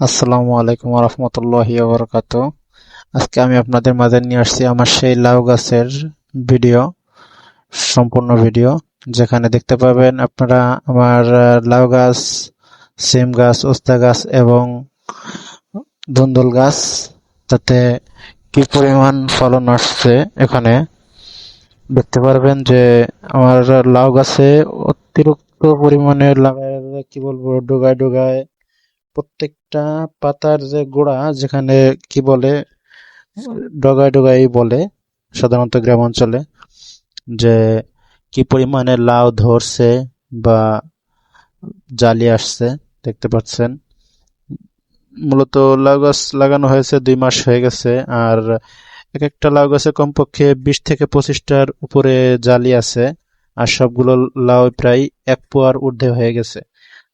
আসসালামু আলাইকুম রহমতুল্লাহি বরকাত আজকে আমি আপনাদের মাঝে নিয়ে আসছি আমার সেই লাউ গাছের ভিডিও, সম্পূর্ণ ভিডিও, যেখানে দেখতে পাবেন আপনারা আমার লাউ গাছ, সিম গাছ, উস্তা গাছ এবং ধুন্দুল গাছ, তাতে কি পরিমাণ ফলন আসছে এখানে দেখতে পারবেন যে আমার লাউ গাছে অতিরিক্ত পরিমাণে লাগায়, কি বলব, ডোগায় ডোগায় প্রত্যেকটা পাতার যে গোড়া যেখানে কি বলে ডগায় ডগাই বলে সাধারণত গ্রাম অঞ্চলে যে কি পরিমাণে লাউ ধরছে বা জালি আসছে দেখতে পাচ্ছেন। মূলত লাউ গাছ লাগানো হয়েছে দুই মাস হয়ে গেছে আর এক একটা লাউ গাছে কমপক্ষে বিশ থেকে পঁচিশটার উপরে জালি আছে আর সবগুলো লাউ প্রায় এক পোয়ার ঊর্ধ্বে হয়ে গেছে।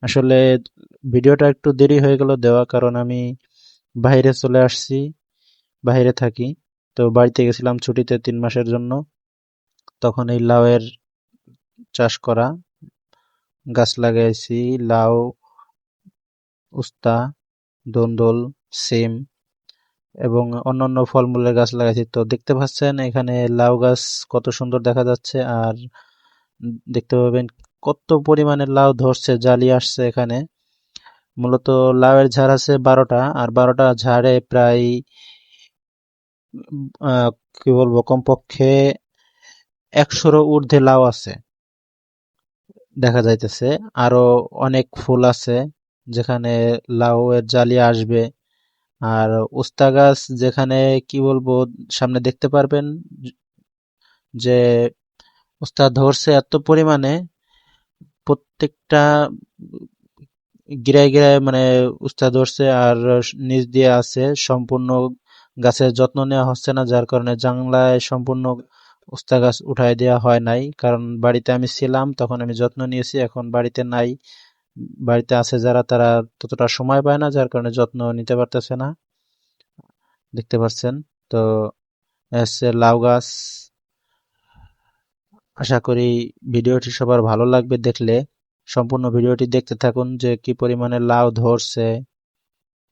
আসলে ভিডিওটা একটু দেরি হয়ে গেল দেওয়া কারণ আমি বাইরে চলে আসছি, বাইরে থাকি। তো বাড়িতে গেছিলাম ছুটিতে তিন মাসের জন্য। তখন এই লাউয়ের চাষ করা, গাছ লাগাইছি, লাউ, উস্তা, দন্দল, সিম এবং অন্যান্য ফলমূলের গাছ লাগাইছি। তো দেখতে পাচ্ছেন এখানে লাউ গাছ কত সুন্দর দেখা যাচ্ছে আর দেখতে পাবেন কত পরিমাণে লাউ ধরছে, জালি আসছে এখানে। মূলত লাউয়ের ঝাড় আছে বারোটা, আর বারোটা ঝাড়ে প্রায় কি বলব, কমপক্ষে একশোরও ঊর্ধ্বে লাউ আছে, দেখা যাইতেছে। আরও অনেক ফুল আছে যেখানে লাউ এর জালি আসবে। আর উস্তা গাছ যেখানে, কি বলব, সামনে দেখতে পারবেন যে উস্তা ধরছে এত পরিমাণে, প্রত্যেকটা গিরায় গিরায় মানে উস্তা ধরছে আর নিচ দিয়ে আছে সম্পূর্ণ গাছের যত্ন নেওয়া হচ্ছে না, যার কারণে জাংলায় সম্পূর্ণ উস্তা গাছ উঠাই দেওয়া হয় নাই। কারণ বাড়িতে আমি ছিলাম, তখন আমি যত্ন নিয়েছি, এখন বাড়িতে নাই। বাড়িতে আছে যারা, তারা ততটা সময় পায় না, যার কারণে যত্ন নিতে পারতেছে না। দেখতে পাচ্ছেন? তো এসছে লাউ গাছ। আশা করি ভিডিওটি সবার ভালো লাগবে দেখলে। সম্পূর্ণ ভিডিওটি দেখতে থাকুন যে কি পরিমাণে লাউ ধরছে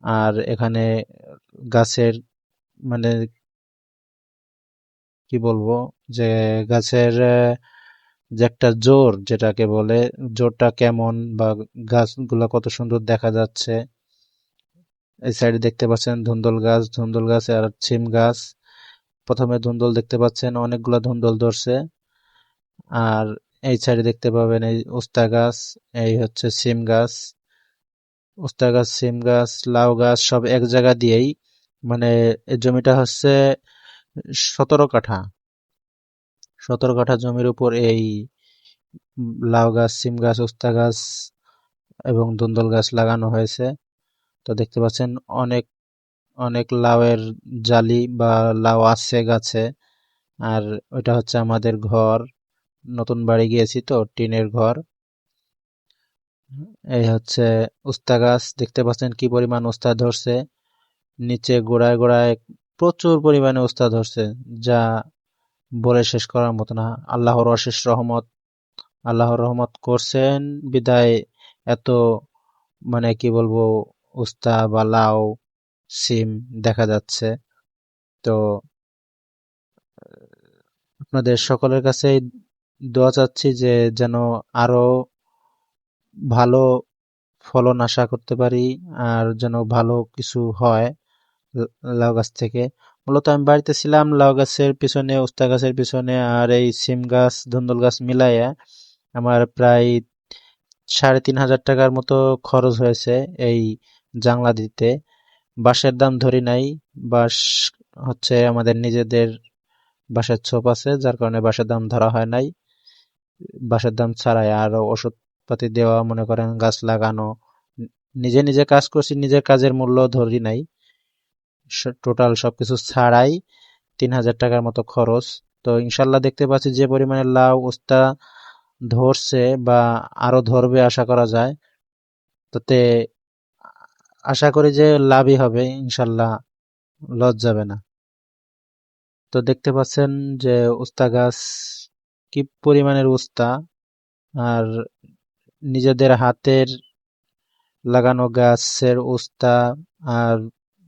আর এখানে গাছের মানে কি বলব যে গাছের যে একটা জোর যেটাকে বলে, জোরটা কেমন বা গাছগুলা কত সুন্দর দেখা যাচ্ছে। এই সাইডে দেখতে পাচ্ছেন ধুন্দল গাছ ধুন্দল গাছ আর ছিম গাছ। প্রথমে ধুন্দল দেখতে পাচ্ছেন, অনেকগুলা ধুন্দল ধরছে। আর এই সাইডে দেখতে পাবেন এই উস্তা গাছ, এই হচ্ছে সিম গাছ উস্তা গাছ, সিম গাছ, লাউ গাছ, সব এক জায়গা দিয়েই মানে জমিটা হচ্ছে সতেরো কাঠা। সতেরো কাঠা জমির উপর এই লাউ গাছ, সিম গাছ উস্তা গাছ এবং দুন্দল গাছ লাগানো হয়েছে। তো দেখতে পাচ্ছেন অনেক অনেক লাউয়ের জালি বা লাউ আছে গাছে, আর ওইটা হচ্ছে আমাদের ঘর। নতুন বাড়ি গিয়েছি তো, টিনের ঘর। এই হচ্ছে উস্তা গাছ, দেখতে পাচ্ছেন কি পরিমাণ উস্তা ধরছে। নিচে গোড়ায় গোড়ায় প্রচুর পরিমাণে উস্তা ধরছে, যা বলে শেষ করার মতো না। আল্লাহর অশেষ রহমত, আল্লাহর রহমত করছেন। বিদায়, এত মানে কি বলব, উস্তা বা লাউ, সিম দেখা যাচ্ছে। তো, আপনাদের সকলের কাছে দোয়া চাচ্ছি যে যেন আরও ভালো ফলন আশা করতে পারি আর যেন ভালো কিছু হয় লাউ গাছ থেকে। মূলত আমি বাড়িতে ছিলাম, লাউ গাছের পিছনে, উস্তা গাছের পিছনে আর এই সিম গাছ, ধুন্দল গাছ মিলাইয়া আমার প্রায় সাড়ে তিন হাজার টাকার মতো খরচ হয়েছে এই জাংলা দিতে। বাঁশের দাম ধরি নাই, বাঁশ হচ্ছে আমাদের নিজেদের বাঁশের ছোপ আছে, যার কারণে বাঁশের দাম ধরা হয় নাই। বাঁশের দাম ছাড়াই আর ওষুধপাতি দেওয়া, মনে করেন গাছ লাগানো, নিজে নিজে কাজ করছি, নিজের কাজের মূল্য ধরি নাই। টোটাল সবকিছু ছাড়াই তিন হাজার টাকার মতো খরচ। তো ইনশাল্লাহ দেখতে পাচ্ছি যে পরিমাণে লাউ, উস্তা ধরছে বা আরও ধরবে আশা করা যায়। তাতে আশা করি যে লাভই হবে, ইনশাল্লাহ লস যাবে না। তো দেখতে পাচ্ছেন যে উস্তা গাছ কি পরিমাণের উস্তা? আর নিজেদের হাতের লাগানো গাছের উস্তা আর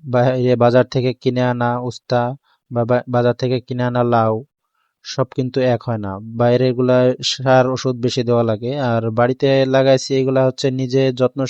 বাইরে বাজার থেকে কিনে আনা উস্তা বা বাজার থেকে কিনে আনা লাউ, সব কিন্তু এক হয় না। বাইরেরগুলা সার ওষুধ বেশি দেওয়া লাগে। আর বাড়িতে লাগাইছি এগুলা হচ্ছে নিজে যত্ন